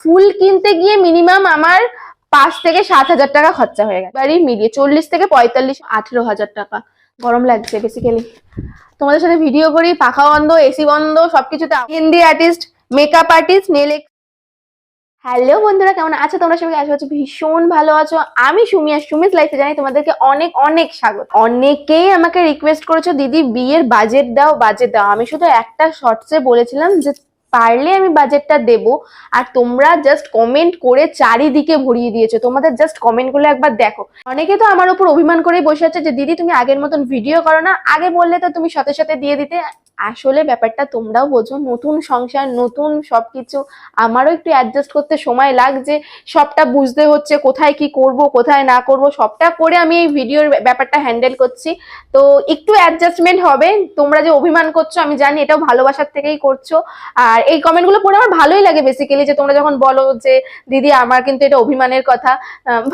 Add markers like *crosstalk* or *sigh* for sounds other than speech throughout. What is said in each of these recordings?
ফুল কিনতে গিয়ে মিনিমাম আমার পাঁচ থেকে সাত হাজার টাকা খরচা হয়ে গেছে। বাড়ি মিলিয়ে চল্লিশ থেকে পঁয়তাল্লিশ, আঠেরো হাজার টাকা। গরম লাগছে বেসিক্যালি তোমাদের সাথে ভিডিও করি, পাখা বন্ধ এসি বন্ধ, সবকিছুতে Hindi artist makeup artist nail hello বন্ধুরা, কেমন আছো? তোমরা সবাই আশা ভীষণ ভালো আছো। আমি সুমি আর সুমিস লাইফে জানি তোমাদেরকে অনেক অনেক স্বাগত। অনেকেই আমাকে রিকোয়েস্ট করেছ, দিদি, বিয়ের বাজেট দাও বাজেট দাও। আমি শুধু একটা শর্টসে বলেছিলাম যে পারলে আমি বাজেটটা দেব, আর তোমরা জাস্ট কমেন্ট করে চারিদিকে ভরিয়ে দিয়েছ। তোমাদের জাস্ট কমেন্টগুলো একবার দেখো। অনেকে তো আমার উপর অভিমান করে বসে আছে যে, দিদি, তুমি আগের মতন ভিডিও করো না। আগে বললে তো তুমি সাথে সাথে দিয়ে দিতে। আসলে ব্যাপারটা তোমরাও বোঝো, নতুন সংসার, নতুন সব কিছু আমারও একটু অ্যাডজাস্ট করতে সময় লাগছে সবটা বুঝতে হচ্ছে, কোথায় কি করব, কোথায় না করব, সবটা করে আমি এই ভিডিওর ব্যাপারটা হ্যান্ডেল করছি। তো একটু অ্যাডজাস্টমেন্ট হবে, তোমরা যে অভিমান করছ, আমি জানি এটাও ভালোবাসার থেকেই করছ। আর এই কমেন্টগুলো পড়ে আমার ভালোই লাগে বেসিক্যালি যে তোমরা যখন বলো যে, দিদি, আমার কিন্তু এটা অভিমানের কথা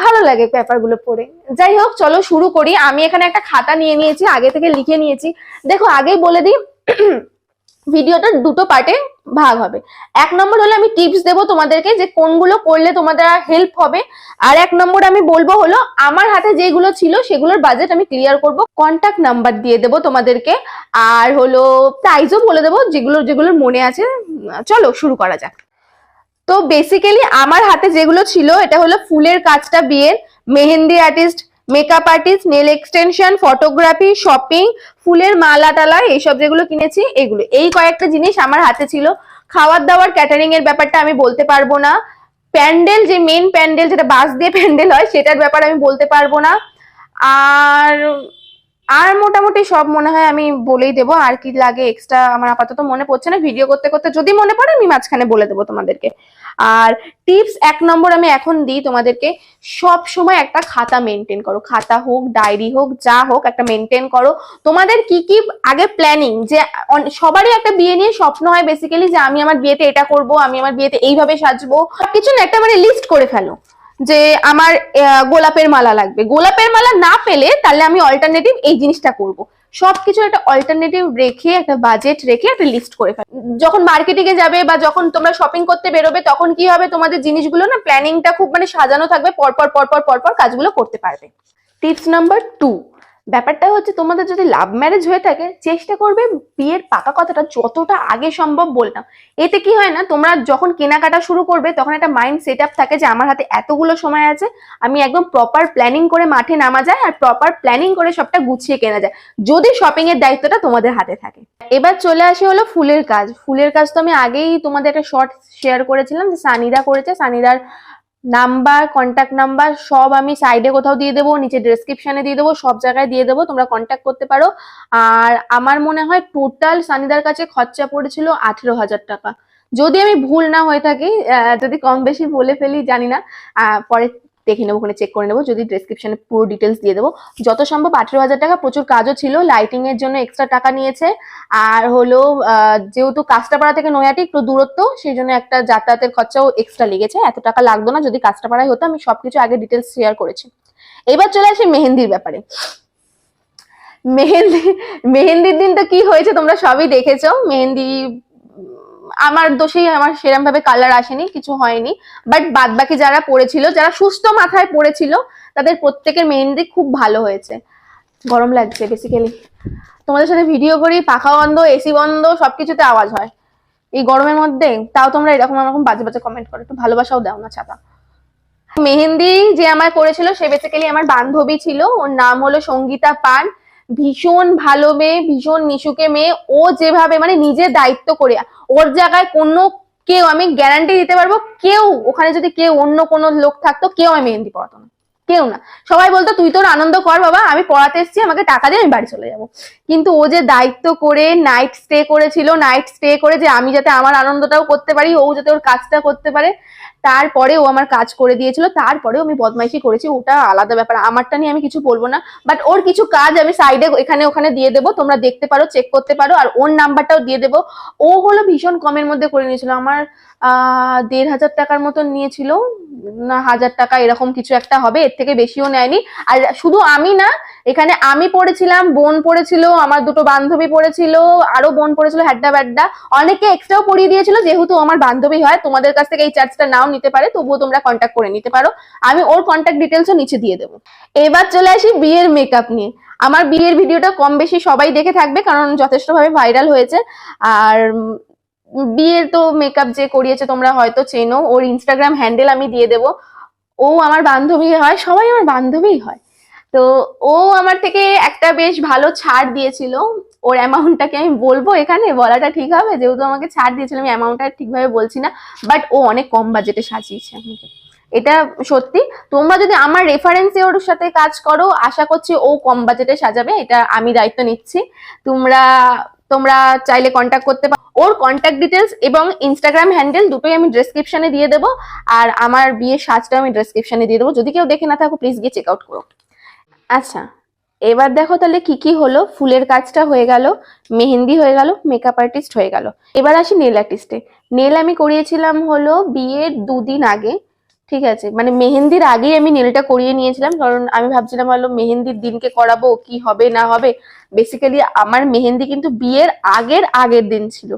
ভালো লাগে ব্যাপারগুলো পড়ে। যাই হোক, চলো শুরু করি। আমি এখানে একটা খাতা নিয়ে নিয়েছি, আগে থেকে লিখে নিয়েছি। দেখো আগেই বলে দিই *coughs* ভিডিওটা দুটো পার্টে ভাগ হবে। এক নম্বর হলো আমি টিপস দেবো তোমাদেরকে যে কোনগুলো করলে তোমাদের হেল্প হবে। আর এক নম্বর আমি বলব হলো, আমার হাতে যেগুলো ছিল সেগুলোর বাজেট আমি ক্লিয়ার করব। কন্টাক্ট নাম্বার দিয়ে দেবো তোমাদেরকে। আর হলো প্রাইজও বলে দেবো যেগুলো, যেগুলোর মনে আছে। চলো শুরু করা যাক। তো বেসিক্যালি আমার হাতে যেগুলো ছিল, এটা হলো ফুলের কাজটা বিয়ের। Mehendi artist makeup artist nail extension photography shopping ফুলের মালা টালা, এইসব যেগুলো কিনেছি, এগুলো। এই কয়েকটা জিনিস আমার হাতে ছিল। খাওয়ার দাওয়ার ক্যাটারিং এর ব্যাপারটা আমি বলতে পারব না। প্যান্ডেল, যে মেন প্যান্ডেল, যেটা বাস দিয়ে প্যান্ডেল হয়, সেটার ব্যাপারে আমি বলতে পারব না। আর আর মোটামুটি সব মনে হয় আমি বলেই দেবো। আর কি লাগে এক্সট্রা আমার আপাতত মনে পড়ছে না। ভিডিও করতে করতে যদি মনে পড়ে, আমি মাঝখানে বলে দেবো তোমাদেরকে। আর টিপস এক নম্বর আমি এখন দিই তোমাদেরকে সব সময় একটা খাতা মেনটেন করো। খাতা হোক ডায়েরি হোক, যা হোক একটা মেনটেন করো। তোমাদের কি কি আগে প্ল্যানিং যে সবারই একটা বিয়ে নিয়ে স্বপ্ন হয় বেসিক্যালি যে আমি আমার বিয়েতে এটা করব, আমি আমার বিয়েতে এইভাবে সাজবো। কিছু না একটা মানে লিস্ট করে ফেলো যে আমার গোলাপের মালা লাগবে। গোলাপের মালা না পেলে তাহলে আমি অল্টারনেটিভ এই জিনিসটা করব। সবকিছু একটা অল্টারনেটিভ রেখে, একটা বাজেট রেখে একটা লিস্ট করে ফেলো যখন মার্কেটিং এ যাবে বা যখন তোমরা শপিং করতে বেরোবে, তখন কি হবে? তোমাদের জিনিসগুলো না প্ল্যানিংটা খুব মানে সাজানো থাকবে, পরপর পরপর পরপর কাজগুলো করতে পারবে। টিপস নাম্বার টু ব্যাপারটা হচ্ছে তোমাদের যদি লাভ ম্যারেজ হয়ে থাকে, চেষ্টা করবে বিয়ের পাকা কথাটা যতটা আগে সম্ভব বলতাম। এতে কি হয় না, তোমরা যখন কেনাকাটা শুরু করবে, তখন একটা মাইন্ড সেট আপ থাকে যে আমার হাতে এতগুলো সময় আছে, আমি একদম প্রপার প্ল্যানিং করে মাঠে নামা যায় আর প্রপার প্ল্যানিং করে সবটা গুছিয়ে কেনা যায়। যদি শপিং এর দায়িত্বটা তোমাদের হাতে থাকে। এবার চলে আসি হলো ফুলের কাজ। ফুলের কাজ তো আমি আগেই তোমাদের একটা শর্ট শেয়ার করেছিলাম যে সানিদা করেছে। সানিদার নাম্বার কন্ট্যাক্ট নাম্বার সব আমি সাইডে কোথাও দিয়ে দেবো, নিচে ডেসক্রিপশনে দিয়ে দেবো, সব জায়গায় দিয়ে দেবো, তোমরা কন্ট্যাক্ট করতে পারো। আর আমার মনে হয় টোটাল সানিদার কাছে খরচা পড়েছিল আঠেরো হাজার টাকা। যদি আমি ভুল না হয়ে থাকি যদি কম বেশি বলে ফেলি, জানি না পরে দেখে নেব, ওখানে চেক করে নেব, যদি ডেসক্রিপশনে পুরো ডিটেলস দিয়ে দেবো। যত সম্ভব আঠেরো হাজার টাকা, প্রচুর কাজও ছিল লাইটিং এর জন্য এক্সট্রা টাকা নিয়েছে। আর হলো যেহেতু কাস্টাপাড়া থেকে নৈহাটি একটু দূরত্ব, সেই জন্য একটা যাতায়াতের খরচাও এক্সট্রা লেগেছে। এত টাকা লাগতো না, যদি কাস্টাপাড়ায় হতো, আমি সবকিছু আগে ডিটেলস শেয়ার করেছি। এবার চলে আসি মেহেন্দির ব্যাপারে। মেহেন্দি, মেহেন্দির দিন তো কি হয়েছে তোমরা সবই দেখেছ। মেহেন্দি আমার দোষেই আমার সেরকম ভাবে কালার আসেনি, কিছু হয়নি। বাট বাদ বাকি যারা পড়েছিল, যারা সুস্থ মাথায় পড়েছিল, তাদের প্রত্যেকের মেহেন্দি খুব ভালো হয়েছে। গরম লাগছে বেসিক্যালি তোমাদের সাথে ভিডিও করি, পাখা বন্ধ এসি বন্ধ, সবকিছুতে আওয়াজ হয়। এই গরমের মধ্যে, তাও তোমরা এরকম এরকম বাজে বাজে কমেন্ট করো। একটু ভালোবাসাও দাও না ছাতা মেহেন্দি যে আমার করেছিল, সে বেসিক্যালি আমার বান্ধবী ছিল। ওর নাম হলো সঙ্গীতা পান। ভীষণ ভালো মেয়ে, ভীষণ মিশুকে মেয়ে। ও যেভাবে মানে নিজের দায়িত্ব করে, ওর জায়গায় কোনো কেউ আমি গ্যারান্টি দিতে পারব, কেউ, ওখানে যদি কেউ অন্য কোনো লোক থাকতো, কেউ আমি মেহেন্দি পড়াতো না। কেউ না। সবাই বলতো, তুই তোর আনন্দ কর বাবা, আমি পড়াতে এসেছি, আমাকে টাকা দিয়ে আমি বাড়ি চলে যাব। কিন্তু ও যে দায়িত্ব করে নাইট স্টে করেছিল নাইট স্টে করে যে আমি যাতে আমার আনন্দটাও করতে পারি, ও যাতে ওর কাজটা করতে পারে তারপরে ও আমার কাজ করে দিয়েছিল, তারপরেও আমি বদমাইশি করেছি, ওটা আলাদা ব্যাপার, আমারটা নিয়ে আমি কিছু বলব না বাট ওর কিছু কাজ আমি সাইডে এখানে ওখানে দিয়ে দেবো, তোমরা দেখতে পারো চেক করতে পারো, আর ওর নাম্বারটাও দিয়ে দেবো। ও হলো ভীষণ কমের মধ্যে করে নিয়েছিল, আমার দেড় হাজার টাকার মতন নিয়েছিল, না হাজার টাকা এরকম কিছু একটা হবে, এর থেকে বেশিও নেয়নি, আর শুধু আমি না এখানে আমি পড়েছিলাম, বোন পড়েছিল, আমার দুটো বান্ধবী পড়েছিল, আরও বোন পড়েছিল, হ্যাড্ডা ব্যাড্ডা। অনেকে এক্সট্রাও পড়িয়ে দিয়েছিল, যেহেতু আমার বান্ধবী হয়, তোমাদের কাছ থেকে এই চার্জটা নাও নিতে পারে, তবুও তোমরা কন্ট্যাক্ট করে নিতে পারো। আমি ওর কন্ট্যাক্ট ডিটেলসও নিচে দিয়ে দেবো। এবার চলে আসি বিয়ের মেকআপ নিয়ে। আমার বিয়ের ভিডিওটা কম বেশি সবাই দেখে থাকবে, কারণ যথেষ্টভাবে ভাইরাল হয়েছে। আর বিয়ের তো মেকআপ যে করিয়েছে তোমরা হয়তো চেনো, ওর ইনস্টাগ্রাম হ্যান্ডেল আমি দিয়ে দেবো। ও আমার বান্ধবী হয়, সবাই আমার বান্ধবীই হয়। তো ও আমার থেকে একটা বেশ ভালো ছাড় দিয়েছিল। ওর অ্যামাউন্টটাকে আমি বলব এখানে, বলাটা ঠিক হবে? যেহেতু আমাকে ছাড় দিয়েছিল, আমি অ্যামাউন্টটা ঠিকভাবে বলছি না। বাট ও অনেক কম বাজেটে সাজিয়েছে আমাকে। এটা সত্যি। তোমরা যদি আমার রেফারেন্সে ওর সাথে কাজ করো, আশা করছি ও কম বাজেটে সাজাবে। এটা আমি দায়িত্ব নিচ্ছি। তোমরা তোমরা চাইলে কন্ট্যাক্ট করতে পারো। ওর কন্ট্যাক্ট ডিটেলস এবং ইনস্টাগ্রাম হ্যান্ডেল দুটোই আমি ডেসক্রিপশনে দিয়ে দেবো। আর আমার বিয়ের সাজটা আমি ডেসক্রিপশনে দিয়ে দেবো। যদি কেউ দেখে না থাকো প্লিজ গিয়ে চেক আউট করো। আচ্ছা এবার দেখো তাহলে কি কি হলো? ফুলের কাজটা হয়ে গেল, মেহেন্দি হয়ে গেল মেকআপ আর্টিস্ট হয়ে গেল। এবার আসি নেল আর্টিস্টে নেল আমি করিয়েছিলাম হলো বিয়ের দুদিন আগে, ঠিক আছে? মানে মেহেন্দির আগেই আমি নেলটা করিয়ে নিয়েছিলাম, কারণ আমি ভাবছিলাম হলো মেহেন্দির দিনকে করাবো, কি হবে, না হবে। বেসিক্যালি আমার মেহেন্দি কিন্তু বিয়ের আগের আগের দিন ছিল।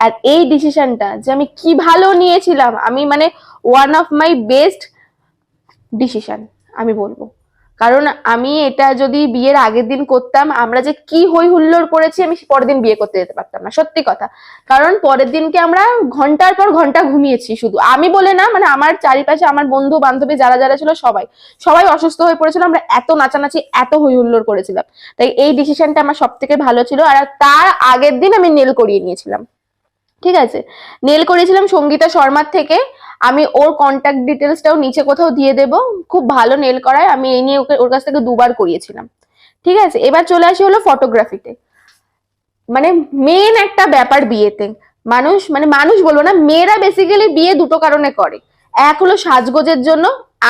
আর এই ডিসিশনটা যে আমি কি ভালো নিয়েছিলাম, আমি মানে one of my best decision আমি বলব। কারণ আমি এটা যদি বিয়ের আগের দিন করতাম, আমরা যে কি হই হুল্লোড় করেছি, আমি পরের দিন বিয়ে করতে যেতে পারতাম না, সত্যি কথা। কারণ পরের দিনকে আমরা ঘণ্টার পর ঘণ্টা ঘুমিয়েছি শুধু। আমি বলে না মানে আমার চারিপাশে, আমার বন্ধু বান্ধবী যারা যারা ছিল, সবাই। সবাই অসুস্থ হয়ে পড়েছিল, আমরা এত নাচানাচি, এত হই হুল্লোড় করেছিলাম। তাই এই ডিসিশনটা আমার সব থেকে ভালো ছিল, আর তার আগের দিন আমি নেল করিয়ে নিয়েছিলাম। ঠিক আছে? নেল করেছিলাম সঙ্গীতা শর্মার থেকে। আমি ওর কন্ট্যাক্ট ডিটেলসটাও নিচে কোথাও দিয়ে দেব। খুব ভালো নেল করায়। আমি এই নিয়ে ওকে, ওর কাছ থেকে দুবার করিয়েছিলাম। ঠিক আছে? এবার চলে আসি হলো ফটোগ্রাফিতে মানে মেন একটা ব্যাপার বিয়েতে। মানুষ মানে মানুষ বলব না, মেয়েরা বেসিক্যালি বিয়ে দুটো কারণে করে। এক হলো সাজগোজের জন্য,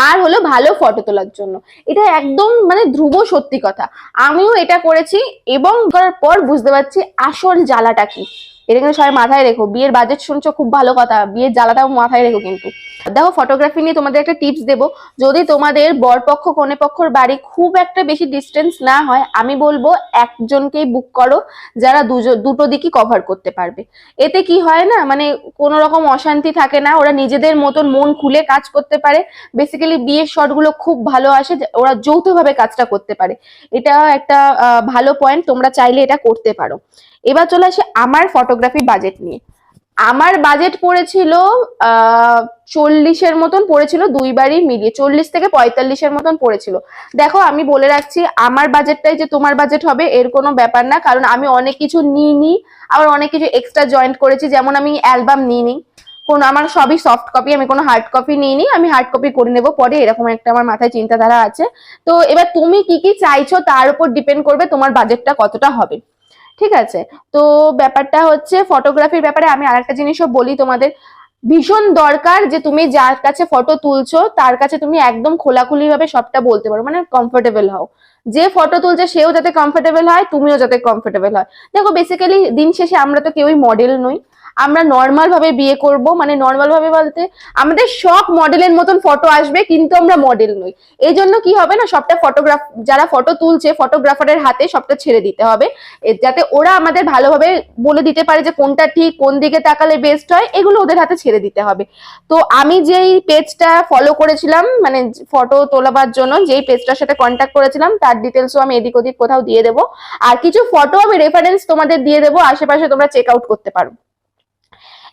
আর হলো ভালো ফটো তোলার জন্য। এটা একদম মানে ধ্রুব সত্যি কথা। আমিও এটা করেছি এবং করার পর বুঝতে পারছি আসল জ্বালাটা কি। এটা কিন্তু সবাই মাথায় রেখো। বিয়ের বাজেট শুনছো, খুব ভালো কথা। বিয়ের জ্বালাটাও মাথায় রেখো কিন্তু। দেখো ফটোগ্রাফি নিয়ে তোমাদের একটা টিপস দেব। যদি তোমাদের বরপক্ষ কনে পক্ষর বাড়ি খুব একটা বেশি ডিস্টেন্স না হয়, আমি বলব একজনকেই বুক করো, যারা দুটো দিকই কভার করতে পারবে। এতে কি হয় না মানে কোনো রকম অশান্তি থাকে না, ওরা নিজেদের মতন মন খুলে কাজ করতে পারে। বেসিক্যালি বিয়ের শটগুলো খুব ভালো আসে ওরা যৌথভাবে কাজটা করতে পারে। এটা একটা ভালো পয়েন্ট তোমরা চাইলে এটা করতে পারো। এবার চলে আসে আমার ফটোগ্রাফি বাজেট নিয়ে। আমার বাজেট পড়েছিল চল্লিশের মতন পড়েছিল দুইবারই মিলিয়ে, চল্লিশ থেকে পঁয়তাল্লিশের মতন পড়েছিল। দেখো, আমি বলে রাখছি, আমার বাজেটটাই যে তোমার বাজেট হবে, এর কোনো ব্যাপার না, কারণ আমি অনেক কিছু নিই নি আবার অনেক কিছু এক্সট্রা জয়েন্ট করেছি, যেমন আমি অ্যালবাম নিই নি কোন, আমার সবই সফট কপি আমি কোনো হার্ড কপি নিইনি, আমি হার্ড কপি করে নেব পরে, এরকম একটা আমার মাথায় চিন্তাধারা আছে। তো এবার তুমি কি কি চাইছো, তার উপর ডিপেন্ড করবে তোমার বাজেটটা কতটা হবে। ঠিক আছে? তো ব্যাপারটা হচ্ছে ফটোগ্রাফির ব্যাপারে আমি আরেকটা জিনিসও বলি তোমাদের। ভীষণ দরকার যে তুমি যার কাছে ফটো তুলছো, তার কাছে তুমি একদম খোলাখুলি ভাবে সবটা বলতে পারো মানে কমফোর্টেবল হও। যে ফটো তুলছে, সেও যাতে কমফোর্টেবল হয়, তুমিও যাতে কমফোর্টেবল হয়। দেখো বেসিক্যালি দিন শেষে আমরা তো কেউই মডেল নই। আমরা নর্মাল ভাবে বিয়ে করব। মানে নর্মাল ভাবে বলতে আমাদের শখ মডেলের মতন ফটো আসবে, কিন্তু আমরা মডেল নই। এই জন্য কি হবে না, সবটা ফটোগ্রাফ যারা ফটো তুলছে ফটোগ্রাফারের হাতে সবটা ছেড়ে দিতে হবে। যাতে ওরা আমাদের ভালোভাবে বলে দিতে পারে যে কোনটা ঠিক, কোন দিকে তাকালে বেস্ট হয়, এগুলো ওদের হাতে ছেড়ে দিতে হবে। তো আমি যেই পেজটা ফলো করেছিলাম মানে ফটো তোলাবার জন্য, যেই পেজটার সাথে কন্ট্যাক্ট করেছিলাম, তার ডিটেলসও আমি এদিক ওদিক কোথাও দিয়ে দেবো। আর কিছু ফটো আমি রেফারেন্স তোমাদের দিয়ে দেবো, আশেপাশে তোমরা চেক আউট করতে পারো।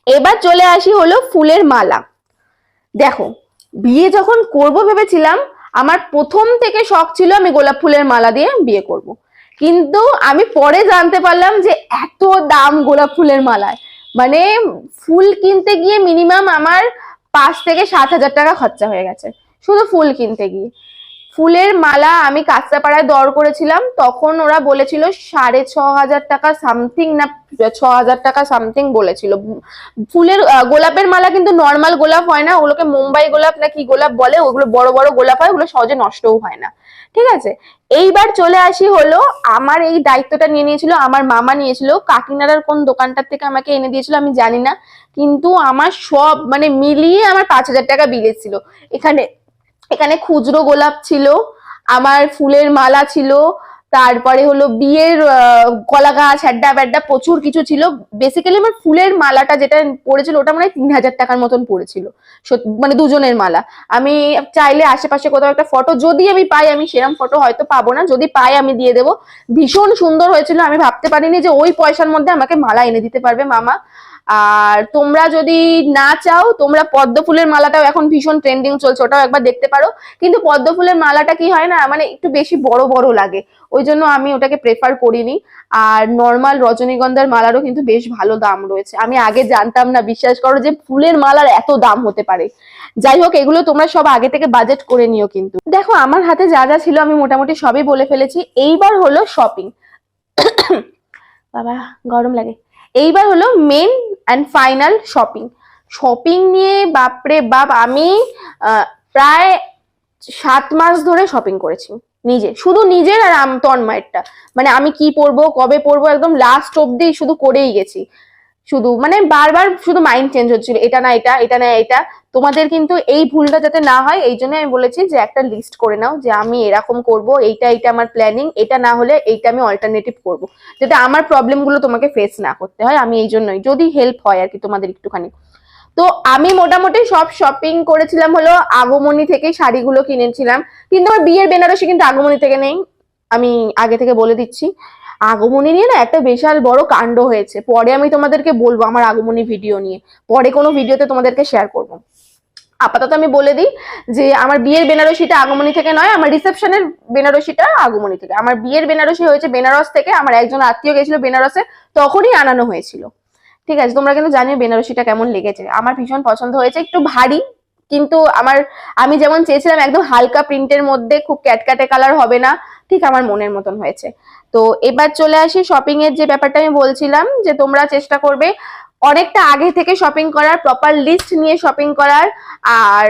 এবার চলে আসি হলো ফুলের মালা। দেখো, বিয়ে যখন করব ভেবেছিলাম, আমার প্রথম থেকে শখ ছিল আমি গোলাপ ফুলের মালা দিয়ে বিয়ে করব। কিন্তু আমি পরে জানতে পারলাম যে এত দাম গোলাপ ফুলের মালায়। মানে ফুল কিনতে গিয়ে মিনিমাম আমার পাঁচ থেকে সাত হাজার টাকা খরচা হয়ে গেছে। শুধু ফুল কিনতে গিয়ে। ফুলের মালা আমি কাঁচরাপাড়ায় দর করেছিলাম, তখন ওরা বলেছিল সাড়ে ছ হাজার টাকা সামথিং না, ছ হাজার টাকা সামথিং বলেছিল। ফুলের গোলাপের মালা কিন্তু নর্মাল গোলাপ হয় না, ওগুলোকে মুম্বাই গোলাপ না কি গোলাপ বলে, ওগুলো বড় বড় গোলাপ হয়, ওগুলো সহজে নষ্টও হয় না। ঠিক আছে? এইবার চলে আসি হলো, আমার এই দায়িত্বটা নিয়ে নিয়েছিল, আমার মামা নিয়েছিল, কাকিনাড়ার কোন দোকানটার থেকে আমাকে এনে দিয়েছিল আমি জানি না, কিন্তু আমার সব মানে মিলিয়ে আমার পাঁচ হাজার টাকা বিল এসেছিল। এখানে এখানে খুচরো গোলাপ ছিল, আমার ফুলের মালা ছিল, তারপরে হলো বিয়ের কলা গাছ, হ্যাড্ডা ব্যাড্ডা প্রচুর কিছু ছিল। বেসিক্যালি আমার ফুলের মালাটা যেটা পড়েছিল ওটা মানে তিন হাজার টাকার মতন পড়েছিল। মানে দুজনের মালা। আমি চাইলে আশেপাশে কোথাও একটা ফটো যদি আমি পাই, আমি সেরকম ফটো হয়তো পাবো না। যদি পাই, আমি দিয়ে দেবো। ভীষণ সুন্দর হয়েছিল। আমি ভাবতে পারিনি যে ওই পয়সার মধ্যে আমাকে মালা এনে দিতে পারবে মামা। আর তোমরা যদি না চাও, তোমরা পদ্ম ফুলের মালাটাও এখন ভীষণ ট্রেন্ডিং চলছে, ওটাও একবার দেখতে পারো। কিন্তু পদ্ম ফুলের মালাটা কি হয় না মানে একটু বেশি বড় বড় লাগে। ওই জন্য আমি ওটাকে প্রেফার করিনি। আর নর্মাল রজনীগন্ধার মালারও কিন্তু বেশ ভালো দাম রয়েছে। আমি আগে জানতাম না, বিশ্বাস করো যে ফুলের মালার এত দাম হতে পারে। যাই হোক, এগুলো তোমরা সব আগে থেকে বাজেট করে নিও কিন্তু। দেখো, আমার হাতে যা যা ছিল আমি মোটামুটি সবই বলে ফেলেছি। এইবার হলো শপিং *coughs* বাবা, গরম লাগে। এইবার হলো main and final shopping shopping নিয়ে বাপরে বাপ, আমি প্রায় সাত মাস ধরে শপিং করেছি, নিজে। শুধু নিজের আর তন্ময়েরটা। মানে আমি কি পরবো, কবে পরবো, একদম লাস্ট অব্দি শুধু করেই গেছি। শুধু মানে বারবার শুধু মাইন্ড চেঞ্জ হচ্ছিল, এটা না এটা এটা না এটা। তোমাদের কিন্তু এই ভুলটা যাতে না হয়, এই জন্য আমি বলেছি যে একটা লিস্ট করে নাও যে আমি এরকম করব, এইটা এইটা আমার প্ল্যানিং এটা না হলে এইটা আমি অল্টারনেটিভ করব। যাতে আমার প্রবলেমগুলো তোমাকে ফেস না করতে হয়, আমি এই জন্যই। যদি হেল্প হয় আর কি তোমাদের একটুখানি। তো আমি মোটামুটি সব শপিং করেছিলাম হলো আগমনী থেকে শাড়িগুলো কিনেছিলাম। কিন্তু আমার বিয়ের বেনারসি কিন্তু আগমনী থেকে নেই, আমি আগে থেকে বলে দিচ্ছি। আগমনী নিয়ে না একটা বিশাল বড় কাণ্ড হয়েছে। পরে আমি তোমাদেরকে বলব আমার আগমনী ভিডিও নিয়ে। পরে কোনো ভিডিওতে তোমাদেরকে শেয়ার করব। আপাতত আমি বলে দিই যে, আমার বিয়ের বেনারসিটা আগমনী থেকে নয়, আমার রিসেপশনের বেনারসিটা আগমনী থেকে। আমার বিয়ের বেনারসি হয়েছে বেনারস থেকে, আমার একজন আত্মীয় গেছিল বেনারসে, তখনই আনানো হয়েছিল। ঠিক আছে, তোমরা কিন্তু জানিও বেনারসিটা কেমন লেগেছে। আমার ভীষণ পছন্দ হয়েছে, একটু ভারী কিন্তু আমার, আমি যেমন চেয়েছিলাম একদম হালকা প্রিন্টের মধ্যে খুব ক্যাটক্যাটে কালার হবে না, ঠিক আমার মনের মতন হয়েছে। তো এবার চলে আসি শপিং এর যে ব্যাপারটা আমি বলছিলাম, যে তোমরা চেষ্টা করবে অনেকটা আগে থেকে শপিং করার প্রপার লিস্ট নিয়ে শপিং করার আর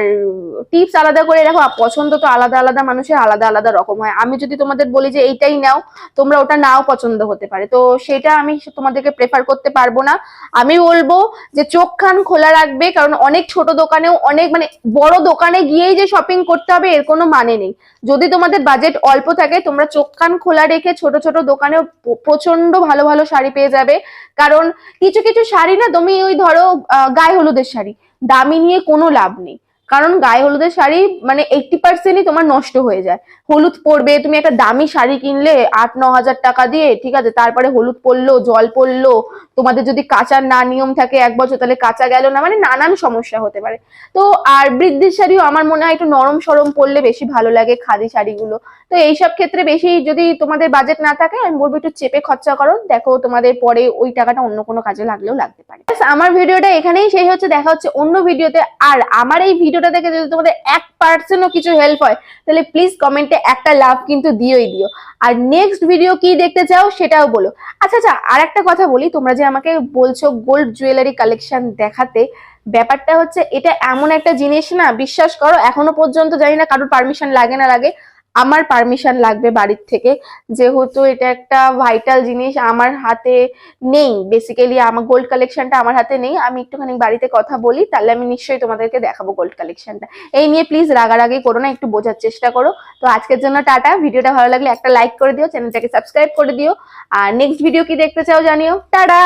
টিপস আলাদা করে রাখো পছন্দ তো আলাদা আলাদা মানুষের আলাদা আলাদা রকম হয়। আমি যদি তোমাদের বলি যে এইটাই নাও, তোমরা ওটা নাও পছন্দ হতে পারে। তো সেটা আমি তোমাদেরকে প্রেফার করতে পারব না। আমি বলব যে চোখ খান খোলা রাখবে, কারণ অনেক ছোট দোকানেও অনেক মানে বড় দোকানে গিয়েই যে শপিং করতে হবে, এর কোনো মানে নেই। যদি তোমাদের বাজেট অল্প থাকে, তোমরা চোখ কান খোলা রেখে ছোট ছোট দোকানেও প্রচণ্ড ভালো ভালো শাড়ি পেয়ে যাবে। কারণ কিছু কিছু শাড়ি না, তুমি ওই ধরো গায়ে হলুদের শাড়ি। দামি নিয়ে কোনো লাভ নেই। কারণ গায়ে হলুদের শাড়ি মানে এইটটি পার্সেন্টই তোমার নষ্ট হয়ে যায়। হলুদ পরবে তুমি একটা দামি শাড়ি কিনলে আট, ন হাজার টাকা দিয়ে, ঠিক আছে, তারপরে হলুদ পড়ল, জল পড়ল, তোমাদের যদি কাঁচার না নিয়ম থাকে এক বছর, তাহলে কাঁচা গেল না মানে নানান সমস্যা হতে পারে। তো আর বৃদ্ধির শাড়িও আমার মনে হয় একটু নরম সরম পরলে বেশি ভালো লাগে খাদি শাড়িগুলো। তো এইসব ক্ষেত্রে বেশি যদি তোমাদের বাজেট না থাকে, আমি বলব একটু চেপে খরচা করো, দেখো তোমাদের পরে ওই টাকাটা অন্য কোনো কাজে লাগলেও লাগতে পারে। আমার ভিডিওটা এখানেই শেষ হচ্ছে, দেখা হচ্ছে অন্য ভিডিওতে। আর আমার এই ভিডিওটা দেখে যদি তোমাদের এক পার্সেন্টও কিছু হেল্প হয়, তাহলে প্লিজ কমেন্টে একটা লাভ কিন্তু দিয়েই দিও। আর নেক্সট ভিডিও কি দেখতে চাও সেটাও বলো। আচ্ছা আচ্ছা আর একটা কথা বলি, তোমরা যে আমাকে বলছো গোল্ড জুয়েলারি কালেকশন দেখাতে, ব্যাপারটা হচ্ছে এটা এমন একটা জিনিস না, বিশ্বাস করো, এখনও পর্যন্ত জানি না কারোর পারমিশন লাগে না লাগে। আমার পারমিশন লাগবে বাড়ির থেকে। যেহেতু এটা একটা ভাইটাল জিনিস আমার হাতে নেই। বেসিক্যালি আমার গোল্ড কালেকশনটা আমার হাতে নেই। আমি একটুখানি বাড়িতে কথা বলি, তাহলে আমি নিশ্চয়ই তোমাদেরকে দেখাবো গোল্ড কালেকশনটা এই নিয়ে প্লিজ রাগারাগি করো না, একটু বোঝার চেষ্টা করো। তো আজকের জন্য টাটা। ভিডিওটা ভালো লাগলে একটা লাইক করে দিও চ্যানেলটাকে সাবস্ক্রাইব করে দিও। আর নেক্সট ভিডিও কি দেখতে চাও জানিও। টাটা!